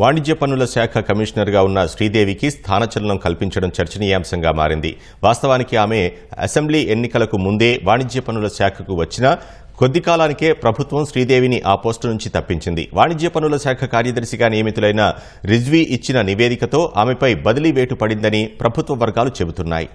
వాణిజ్య పన్నుల శాఖ కమిషనర్గా ఉన్న శ్రీదేవికి స్థానచలనం కల్పించడం చర్చనీయాంశంగా మారింది. వాస్తవానికి ఆమె అసెంబ్లీ ఎన్నికలకు ముందే వాణిజ్య పన్నుల శాఖకు వచ్చినా కొద్ది కాలానికే ప్రభుత్వం శ్రీదేవిని ఆ పోస్టు నుంచి తప్పించింది. వాణిజ్య పనుల శాఖ కార్యదర్శిగా నియమితులైన రిజ్వీ ఇచ్చిన నివేదికతో ఆమెపై బదిలీ వేటు పడిందని ప్రభుత్వ వర్గాలు చెబుతున్నాయి.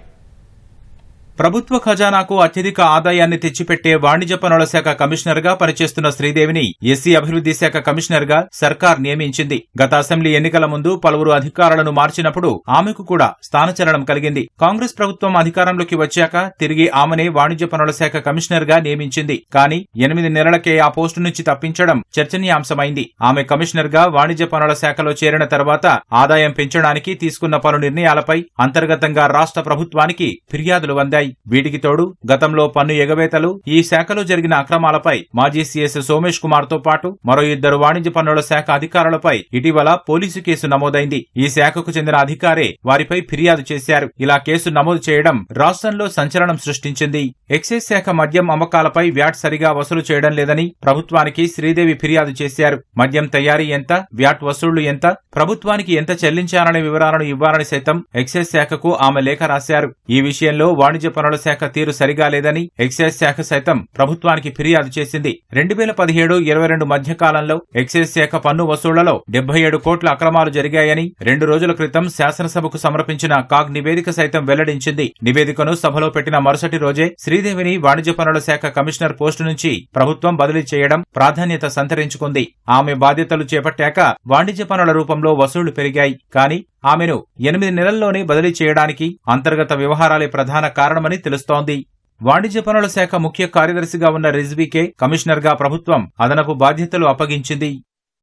ప్రభుత్వ ఖజానాకు అత్యధిక ఆదాయాన్ని తెచ్చిపెట్టే వాణిజ్య పనుల శాఖ కమిషనర్గా పనిచేస్తున్న శ్రీదేవిని ఎస్సీ అభివృద్ధి శాఖ కమిషనర్గా సర్కార్ నియమించింది. గత అసెంబ్లీ ఎన్నికల ముందు పలువురు అధికారులను మార్చినప్పుడు ఆమెకు కూడా స్థానచలనం కలిగింది. కాంగ్రెస్ ప్రభుత్వం అధికారంలోకి వచ్చాక తిరిగి ఆమెనే వాణిజ్య పనుల శాఖ కమిషనర్గా నియమించింది. కానీ ఎనిమిది నెలలకే ఆ పోస్టు నుంచి తప్పించడం చర్చనీయాంశమైంది. ఆమె కమిషనర్గా వాణిజ్య పనుల శాఖలో చేరిన తర్వాత ఆదాయం పెంచడానికి తీసుకున్న పలు నిర్ణయాలపై అంతర్గతంగా రాష్ట్ర ప్రభుత్వానికి ఫిర్యాదులు అందాయి. వీటికి తోడు గతంలో పన్ను ఎగవేతలు ఈ శాఖలో జరిగిన అక్రమాలపై మాజీ సీఎస్ సోమేష్ కుమార్తో పాటు మరో ఇద్దరు వాణిజ్య పన్నుల శాఖ అధికారులపై ఇటీవల పోలీసు కేసు నమోదైంది. ఈ శాఖకు చెందిన అధికారే వారిపై ఫిర్యాదు చేశారు. ఇలా కేసు నమోదు చేయడం రాష్ట్రంలో సంచలనం సృష్టించింది. ఎక్సైజ్ శాఖ మద్యం అమ్మకాలపై వ్యాట్ సరిగా వసూలు చేయడం లేదని ప్రభుత్వానికి శ్రీదేవి ఫిర్యాదు చేశారు. మద్యం తయారీ ఎంత వ్యాట్ వసూళ్ళు ఎంత ప్రభుత్వానికి ఎంత చెల్లించారనే వివరాలను ఇవ్వాలని సైతం ఎక్సైజ్ శాఖకు ఆమె లేఖ రాశారు. ఈ విషయంలో వాణిజ్య పనుల శాఖ తీరు సరిగా లేదని ఎక్సైజ్ శాఖ సైతం ప్రభుత్వానికి ఫిర్యాదు చేసింది. రెండు వేల పదిహేడు ఇరవై రెండు మధ్యకాలంలో ఎక్సైజ్ శాఖ పన్ను వసూళ్ళలో డెబ్బై ఏడు కోట్ల అక్రమాలు జరిగాయని రెండు రోజుల క్రితం శాసనసభకు సమర్పించిన కాగ్ నివేదిక సైతం వెల్లడించింది. నివేదికను సభలో పెట్టిన మరుసటి రోజే శ్రీదేవిని వాణిజ్య పనుల శాఖ కమిషనర్ పోస్టు నుంచి ప్రభుత్వం బదిలీ చేయడం ప్రాధాన్యత సంతరించుకుంది. ఆమె బాధ్యతలు చేపట్టాక వాణిజ్య పనుల రూపంలో వసూళ్ళు పెరిగాయి. కానీ ఆమెను ఎనిమిది నెలల్లోనే బదిలీ చేయడానికి అంతర్గత వ్యవహారాలే ప్రధాన కారణమని తెలుస్తోంది. వాణిజ్య పనుల శాఖ ముఖ్య కార్యదర్శిగా ఉన్న రిజ్వీకే కమిషనర్గా ప్రభుత్వం అదనపు బాధ్యతలు అప్పగించింది.